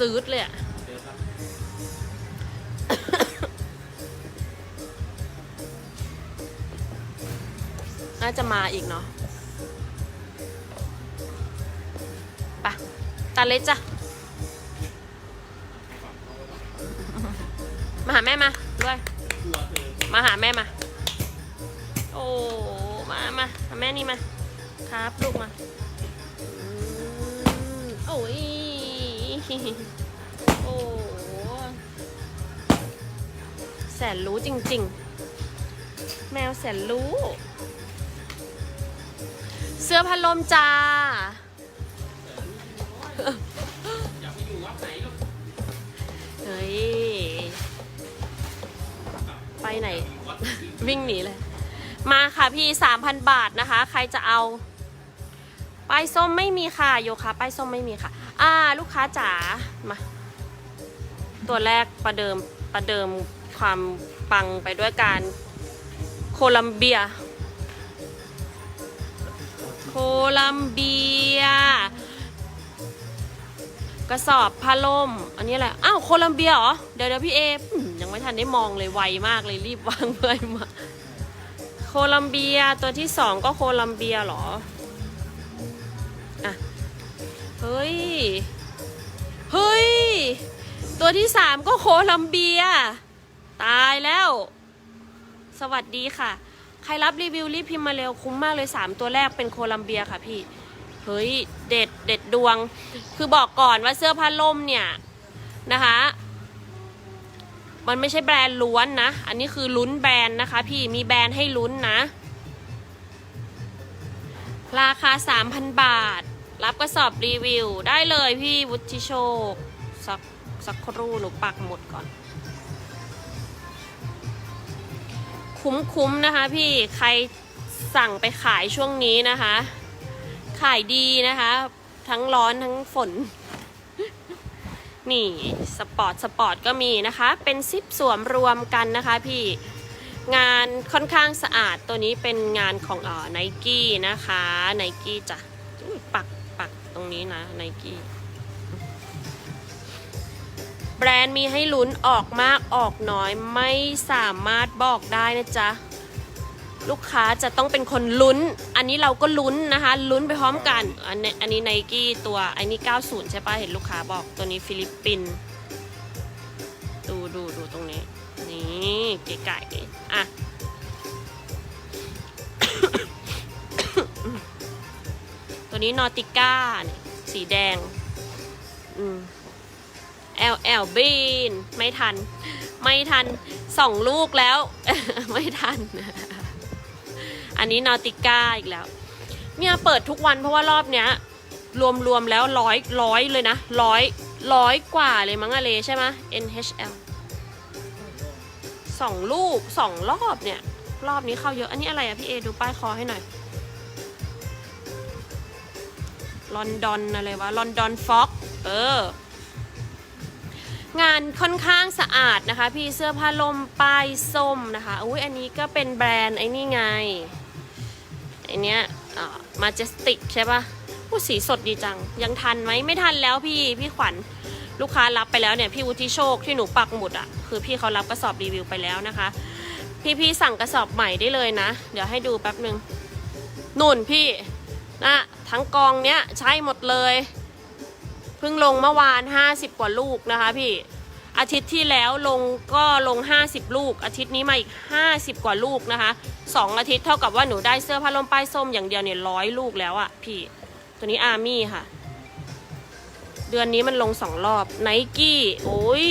ซืดเลยอะน่าจะมาอีกเนาะไปะตาเล็กจ้ะ มาหาแม่มาด้วย มาหาแม่มา โอ้ มา มาหาแม่นี่มา ครับ ลูกมา โอ้แสนรู้จริง ๆ แมวแสนรู้ เสื้อพัดลมจ้า อยากไปอยู่วัดไหนลูกเฮ้ย ไปไหน วิ่งหนีเลย มาค่ะพี่ 3,000 บาทนะคะ ใครจะเอา ป้ายส้มไม่มีค่ะโยคะป้ายส้มไม่มีค่ะ อ่า ลูกค้าจ๋ามา ตัวแรกประเดิมประเดิมความปังไปด้วยการโคลัมเบีย โคลัมเบีย กระสอบผ้าล่ม อันนี้อะไร อ้าวโคลัมเบียเหรอ เดี๋ยวเดี๋ยวพี่เอยังไม่ทันได้มองเลยไวมากเลยรีบวางเพื่อให้มา โคลัมเบียตัวที่สองก็โคลัมเบียเหรอ เฮ้ย เฮ้ย ตัวที่สามก็โคลัมเบีย ตายแล้ว สวัสดีค่ะ ใครรับรีวิวรีบพิมพ์มาเร็วคุ้มมากเลยสามตัวแรกเป็นโคลัมเบียค่ะพี่ เฮ้ย เด็ดเด็ดดวง คือบอกก่อนว่าเสื้อผ้าล่มเนี่ย นะคะ มันไม่ใช่แบรนด์ล้วนนะ อันนี้คือลุ้นแบรนด์นะคะ พี่มีแบรนด์ให้ลุ้นนะ ราคา 3,000 บาท รับกระสอบรีวิวได้เลยพี่วุฒิโชค สักสักครู่หนูปักหมดก่อน คุ้มๆนะคะพี่ใครสั่งไปขายช่วงนี้นะคะ ขายดีนะคะ ทั้งร้อนทั้งฝน นี่สปอร์ตสปอร์ตก็มีนะคะ เป็นซิปสวมรวมกันนะคะพี่งานค่อนข้างสะอาดตัวนี้เป็นงานของเอ่อไนกี้นะคะไนกี้จ้ะอุ๊ยปักปักตรง นี้นะไนกี้แบรนด์มีให้ลุ้นออกมากออกน้อยไม่สามารถบอกได้นะจ๊ะ ลูกค้าจะต้องเป็นคนลุ้น อันนี้เราก็ลุ้นนะคะ ลุ้นไปพร้อมกัน อันนี้อันนี้ไนกี้ตัวอันนี้ 90 ใช่ปะเห็นลูกค้าบอกตัวนี้ฟิลิปปินส์ดูดูดูตรงนี้ นี่เก๋ไก่อะตัวนี้นอติก้าเนี่ย สีแดง อืมแอลแอลบีน ไม่ทัน ไม่ทันสองลูกแล้ว ไม่ทัน อันนี้นอติก้าอีกแล้ว เนี่ยเปิดทุกวันเพราะว่ารอบเนี้ย รวมๆแล้วร้อยร้อยเลยนะร้อยร้อยกว่าเลยมั้งอะเลใช่ไหม NHL สองลูกสองรอบเนี่ย รอบนี้เข้าเยอะ อันนี้อะไรอะพี่เอ ดูป้ายคอให้หน่อย ลอนดอนอะไรวะ ลอนดอนฟ็อก เออ งานค่อนข้างสะอาดนะคะ พี่เสื้อผ้าลมป้ายส้มนะคะอุ้ยอันนี้ก็เป็นแบรนด์ไอ้นี่ไงไอเนี้ยมาเจสติกใช่ปะผู้สีสดดีจัง ยังทันไหมไม่ทันแล้วพี่พี่ขวัญลูกค้ารับไปแล้วเนี่ยพี่วุฒิโชคที่หนูปักหมุดอะ่ะคือพี่เขารับกระสอบรีวิวไปแล้วนะคะ พี่พี่สั่งกระสอบใหม่ได้เลยนะ เดี๋ยวให้ดูแป๊บหนึ่งนุ่นพี่นะ ทั้งกองเนี้ยใช้หมดเลย เพิ่งลงเมื่อวาน 50 กว่าลูกนะคะพี่อาทิตย์ที่แล้วลงก็ลง 50 ลูก อาทิตย์นี้มาอีก 50 กว่าลูกนะคะ2อาทิตย์เท่ากับว่าหนูได้เสื้อผ้าลมป้ายส้มอย่างเดียวเนี่ยร้อยลูกแล้วอะพี่ตัวนี้อาร์มี่ค่ะ เดือนนี้มันลงสองรอบไนกี้โอ้ย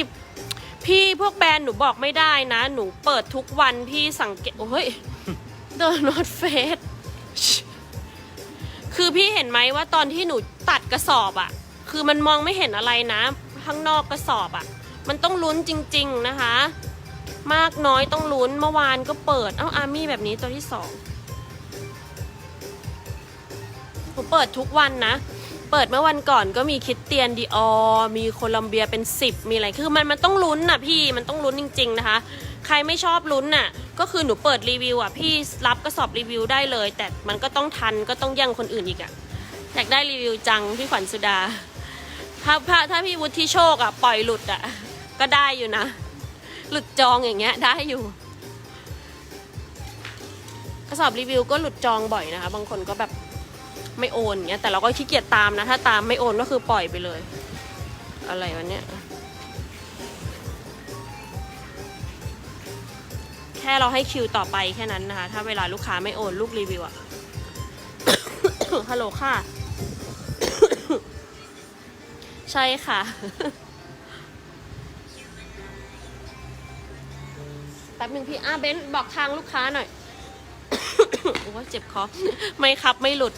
พี่พวกแบรนด์หนูบอกไม่ได้นะ หนูเปิดทุกวันพี่สังเกตโอ้ยเดอะนอตเฟส คือพี่เห็นไหมว่าตอนที่หนูตัดกระสอบอะคือมันมองไม่เห็นอะไรนะ ข้างนอกกระสอบอะมันต้องลุ้นจริง ๆนะคะ มากน้อยต้องลุ้นเมื่อวานก็เปิด เอ้าอาร์มี่แบบนี้ตัวที่สองผมเปิดทุกวันนะ เปิดเมื่อวันก่อนก็มีคิดเตียนดีออมีโคลัมเบียเป็นสิบมีอะไร คือมันมันต้องลุ้นนะพี่ มันต้องลุ้นจริง ๆ นะคะ ใครไม่ชอบลุ้นน่ะ ก็คือหนูเปิดรีวิวอะ พี่รับกระสอบรีวิวได้เลย แต่มันก็ต้องทันก็ต้องแย่งคนอื่นอีกอะ อยากได้รีวิวจังพี่ขวัญสุดา ถ้าถ้าถ้าพี่วุฒิโชคอะปล่อยหลุดอะก็ได้อยู่นะ หลุดจองอย่างเงี้ยได้อยู่ กระสอบรีวิวก็หลุดจองบ่อยนะคะ บางคนก็แบบไม่โอนเงี้ย แต่เราก็ขี้เกียจตามนะ ถ้าตามไม่โอนก็คือปล่อยไปเลย อะไรวะเนี่ย ค่เราให้คิวต่อไปแค่นั้นนะคะ ถ้าเวลาลูกค้าไม่โอนลูกรีวิวอะฮัลโหลค่ะ ใช่ค่ะ แป๊บหนึ่งพี่อาเบนบอกทางลูกค้าหน่อย โอ้เจ็บคอ ไม่ครับไม่หลุด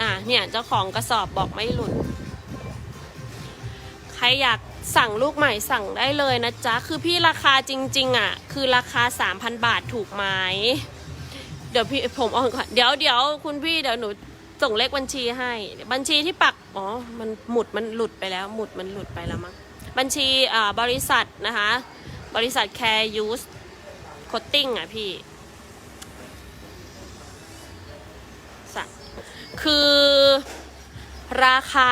อะเนี่ยเจ้าของกระสอบบอกไม่หลุด ใครอยาก สั่งลูกใหม่สั่งได้เลยนะจ๊ะ คือพี่ราคาจริง ๆ อะ คือราคา 3,000 บาทถูกไหมเดี๋ยวพี่ผมเอาก่อนเดี๋ยวเดี๋ยวคุณพี่เดี๋ยวหนูส่งเลขบัญชีให้ บัญชีที่ปัก อ๋อ มันหมุดมันหลุดไปแล้ว หมุดมันหลุดไปแล้วมั้ง บัญชีอ่าบริษัทนะคะ บริษัท Care Use Coating อะพี่คือราคา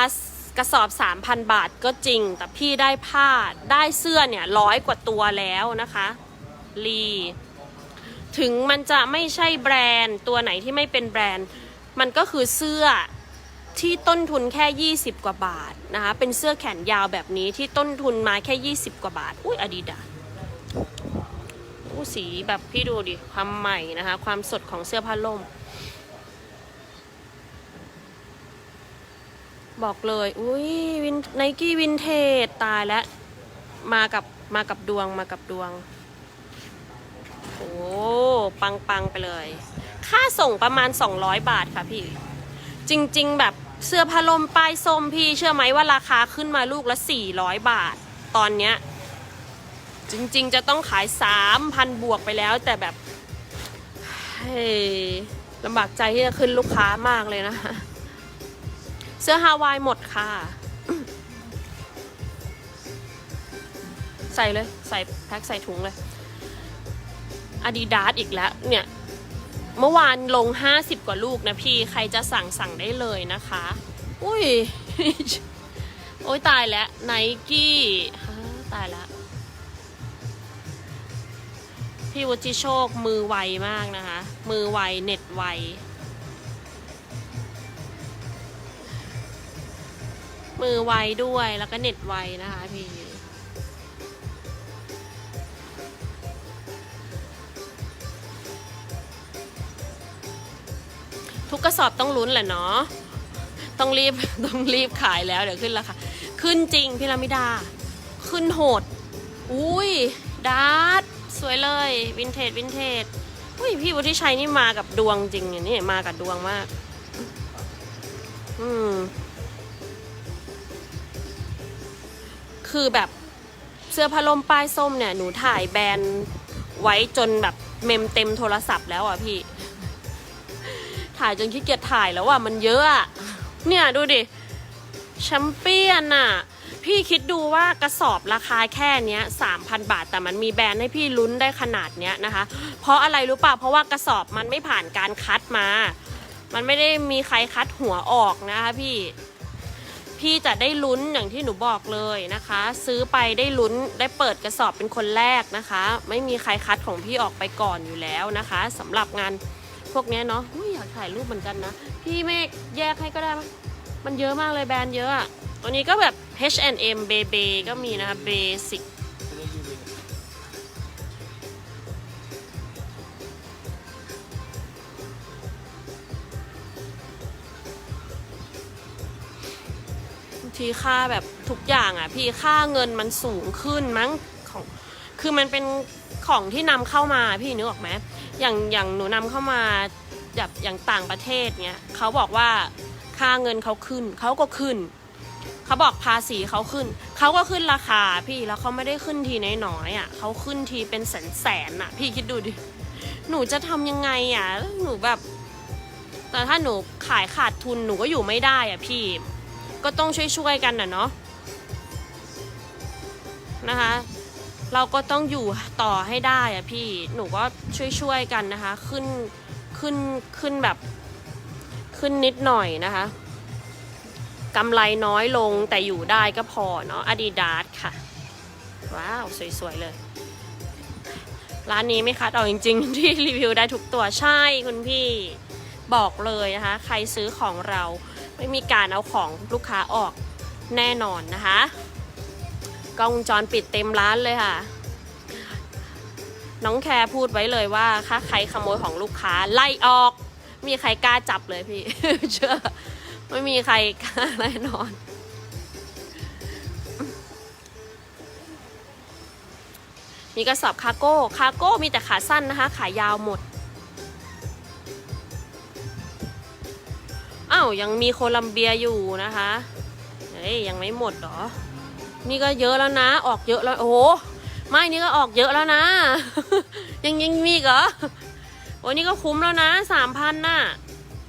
กระสอบ 3,000 บาทก็จริง แต่พี่ได้ผ้าได้เสื้อเนี่ยร้อยกว่าตัวแล้วนะคะลีถึงมันจะไม่ใช่แบรนด์ตัวไหนที่ไม่เป็นแบรนด์ มันก็คือเสื้อที่ต้นทุนแค่ 20 กว่าบาทนะคะ เป็นเสื้อแขนยาวแบบนี้ที่ต้นทุนมาแค่ 20 กว่าบาท อุ้ยอดีดาอู้สีแบบพี่ดูดิ ความใหม่นะคะ ความสดของเสื้อผ้าล่ม บอกเลย อุ้ยวินไนกี้วินเทจตายแล้ว มากับมากับดวงมากับดวง โอ้ปังปังไปเลย ค่าส่งประมาณ 200 บาทค่ะพี่ จริง ๆ แบบเสื้อผ้าลมป้ายส้มพี่เชื่อไหมว่าราคาขึ้นมาลูกละ 400 บาท ตอนเนี้ย จริง ๆ จะต้องขาย 3,000 บวกไปแล้ว แต่แบบเฮ้ลำบากใจที่จะขึ้นลูกค้ามากเลยนะคะ เสื้อฮาวายหมดค่ะ ใส่เลย ใส่แพ็คใส่ถุงเลยอาดิดาสอีกแล้ว เนี่ย เมื่อวานลง 50 กว่าลูกนะพี่ใครจะสั่งสั่งได้เลยนะคะ อุ้ย โอ้ยตายแล้วไนกี้ตายแล้วพี่วุฒิโชคมือไวมากนะคะ มือไวเน็ตไว มือไวด้วยแล้วก็เน็ตไวนะคะพี่ทุกกระสอบต้องลุ้นแหละเนาะ ต้องรีบต้องรีบขายแล้วเดี๋ยวขึ้นราคาขึ้นจริงพี่รามิดา ขึ้นโหด อุ้ยดาร์ตสวยเลยวินเทจวินเทจอุ้ยพี่วุฒิชัยนี่มากับดวงจริงเนี่ยนี่มากับดวงมาก อืม คือแบบเสื้อผ้าลมป้ายส้มเนี่ยหนูถ่ายแบรนด์ไว้จนแบบเมมเต็มโทรศัพท์แล้วอะพี่ ถ่ายจนขี้เกียจถ่ายแล้วอะมันเยอะอะเนี่ยดูดิแชมเปี้ยนอะ พี่คิดดูว่ากระสอบราคาแค่เนี้ยสามพันบาทแต่มันมีแบรนด์ให้พี่ลุ้นได้ขนาดเนี้ยนะคะ เพราะอะไรรู้ป่ะเพราะว่ากระสอบมันไม่ผ่านการคัดมา มันไม่ได้มีใครคัดหัวออกนะคะพี่ พี่จะได้ลุ้นอย่างที่หนูบอกเลยนะคะ ซื้อไปได้ลุ้นได้เปิดกระสอบเป็นคนแรกนะคะ ไม่มีใครคัดของพี่ออกไปก่อนอยู่แล้วนะคะสำหรับงานพวกนี้เนาะอุ๊ยอยากถ่ายรูปเหมือนกันนะ พี่เมฆแยกให้ก็ได้มั้ยมันเยอะมากเลยแบรนด์เยอะตัวนี้ก็แบบ H&M b b ก็มีนะคะ Basic ทีค่าแบบทุกอย่างอะ พี่ค่าเงินมันสูงขึ้นมั้งของคือมันเป็นของที่นำเข้ามาพี่นึกออกไหมอย่างอย่างหนูนำเข้ามาแบบอย่างต่างประเทศเนี้ยเขาบอกว่าค่าเงินเขาขึ้นเขาก็ขึ้นเขาบอกภาษีเขาขึ้นเขาก็ขึ้นราคาพี่แล้วเขาไม่ได้ขึ้นทีน้อยๆอะเขาขึ้นทีเป็นแสนแสนๆอะ พี่คิดดูดิหนูจะทำยังไงอะหนูแบบ แต่ถ้าหนูขายขาดทุนหนูก็อยู่ไม่ได้อะพี่ ก็ต้องช่วยๆกันนะเนาะนะคะ เราก็ต้องอยู่ต่อให้ได้อะพี่หนูก็ช่วยๆกันนะคะ ขึ้นขึ้นขึ้นแบบขึ้นนิดหน่อยนะคะกำไรน้อยลงแต่อยู่ได้ก็พอเนาะ Adidas ค่ะ ว้าว สวย ๆ เลย ร้านนี้ไม่คัดเอาจริง ๆ ที่รีวิวได้ทุกตัวใช่คุณพี่บอกเลยนะคะ ใครซื้อของเรา ไม่มีการเอาของลูกค้าออกแน่นอนนะคะ กล้องวงจรปิดเต็มร้านเลยค่ะ น้องแคร์พูดไว้เลยว่าถ้าใครขโมยของลูกค้าไล่ออก มีใครกล้าจับเลยพี่ เชื่อ ไม่มีใครกล้าแน่นอนมีกระสอบคาร์โก้ คาร์โก้มีแต่ขาสั้นนะคะ ขายาวหมด อ้าวยังมีโคลัมเบียอยู่นะคะเฮ้ยยังไม่หมดเหรอ นี่ก็เยอะแล้วนะ ออกเยอะแล้วโอ้โหไม่นี่ก็ออกเยอะแล้วนะ ยังยังมีกเหรอโอ้นี่ก็คุ้มแล้วนะสามพันน่ะ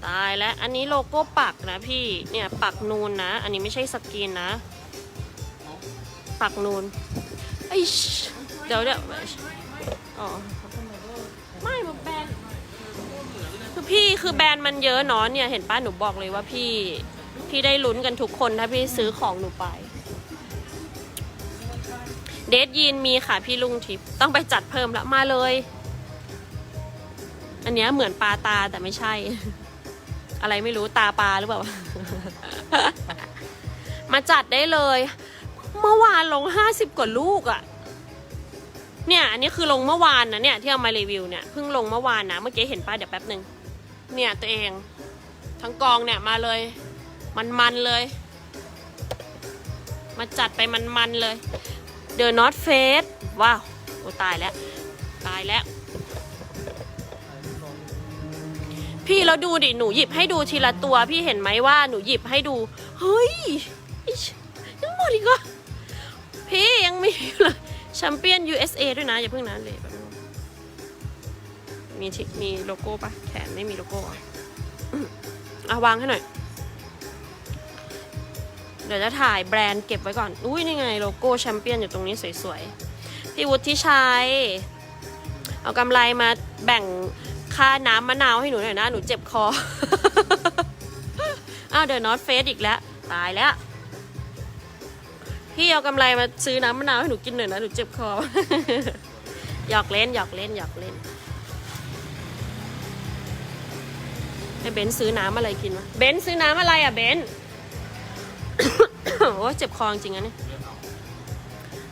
ตายแล้วอันนี้โลโก้ปักนะพี่เนี่ยปักนูนนะ อันนี้ไม่ใช่สกรีนนะ ปักนูนไอยเดี๋ยวเดี๋ยวอ๋อไม่มัน พี่คือแบรนด์มันเยอะเนาะเนี่ยเห็นป้าหนูบอกเลยว่าพี่พี่ได้ลุ้นกันทุกคนถ้าพี่ซื้อของหนูไป เดทยีนมีค่ะพี่ลุงทิพย์ต้องไปจัดเพิ่มละมาเลย อันเนี้ยเหมือนปลาตาแต่ไม่ใช่ อะไรไม่รู้ตาปลาหรือเปล่า มาจัดได้เลย เมื่อวานลงห้าสิบกว่าลูกอะ่ะเนี่ย อันนี้คือลงเมื่อวานนะเนี่ยที่เอามารีวิวเนี่ยเพิ่งลงเมื่อวานนะ เมื่อกี้เห็นป้าเดี๋ยวแป๊บหนึ่ง เนี่ยตัวเอง ทั้งกองเนี่ยมาเลย มันๆเลย มาจัดไปมันๆเลยเดอะนอตเฟสว้าวโอ้ตายแล้ว ตายแล้ว พี่แล้วดูดิหนูหยิบให้ดูทีละตัว พี่เห็นไหมว่าหนูหยิบให้ดู เฮ้ยยังหมดอีกเหรอพี่ยังมีอยู่เลยแชมเปี้ยน USA ด้วยนะ อย่าเพิ่งนะเลยแป๊บนึง มีมีโลโก้ปะแขนไม่มีโลโก้อะอะวางให้หน่อย เดี๋ยวจะถ่ายแบรนด์เก็บไว้ก่อน อุ้ยนี่ไงโลโก้แชมเปี้ยนอยู่ตรงนี้สวยๆ พี่วุฒิชัย เอากำไรมาแบ่งค่าน้ำมะนาวให้หนูหน่อยนะ หนูเจ็บคอ อ้าวเดอะนอตเฟสอีกแล้ว ตายแล้ว พี่เอากำไรมาซื้อน้ำมะนาวให้หนูกินหน่อยนะ หนูเจ็บคอ หยอกเล่นหยอกเล่นหยอกเล่น ไอ้เบนซ์ซื้อน้ำอะไรกินวะเบนซ์ซื้อน้ำอะไรอะเบนซ์โอ้เจ็บคอจริงๆนะเนี่ย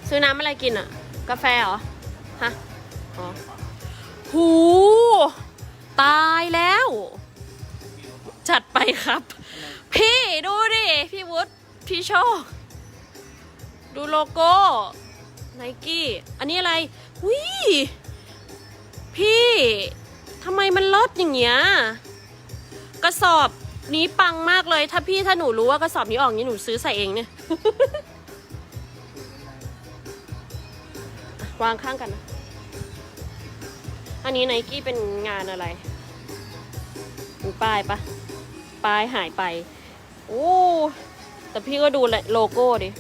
ซื้อน้ำอะไรกินอะ กาแฟเหรอ ฮะ อ๋อ หู ตายแล้ว จัดไปครับ พี่ดูดิ พี่วุฒิพี่โชค ดูโลโก้ไนกี้ อันนี้อะไรวิพี่ทำไมมันลดอย่างเงี้ย กระสอบนี้ปังมากเลย ถ้าพี่ถ้าหนูรู้ว่ากระสอบนี้ออกนี้หนูซื้อใส่เองเนี่ย วางข้างกันนะ อันนี้ไนกี้เป็นงานอะไรมีป้ายปะป้ายหายไป โอ้ แต่พี่ก็ดูโลโก้ดิ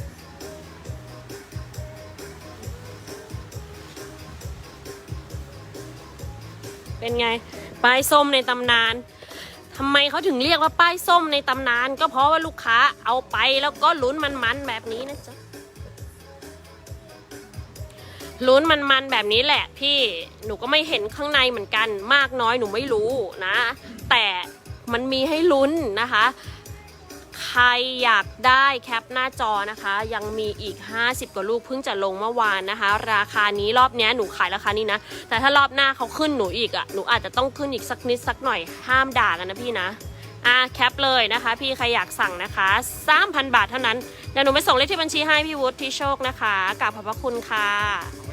เป็นไงป้ายส้มในตำนาน ทำไมเขาถึงเรียกว่าป้ายส้มในตำนาน ก็เพราะว่าลูกค้าเอาไปแล้วก็ลุ้นมันๆแบบนี้นะจ๊ะลุ้นมันๆแบบนี้แหละ พี่หนูก็ไม่เห็นข้างในเหมือนกัน มากน้อยหนูไม่รู้นะ แต่มันมีให้ลุ้นนะคะ ใครอยากได้แคปหน้าจอนะคะ ยังมีอีก 50 กว่าลูกเพิ่งจะลงเมื่อวานนะคะ ราคานี้รอบนี้หนูขายราคานี้นะ แต่ถ้ารอบหน้าเขาขึ้นหนูอีกอะ่ะหนูอาจจะต้องขึ้นอีกสักนิดสักหน่อยห้ามด่ากันนะพี่นะอะแคปเลยนะคะ พี่ใครอยากสั่งนะคะ3,000 บาทเท่านั้นเดี๋ยวหนูไปส่งเลขที่บัญชีให้พี่วุฒิพี่โชคนะคะกราบขอบพระคุณค่ะ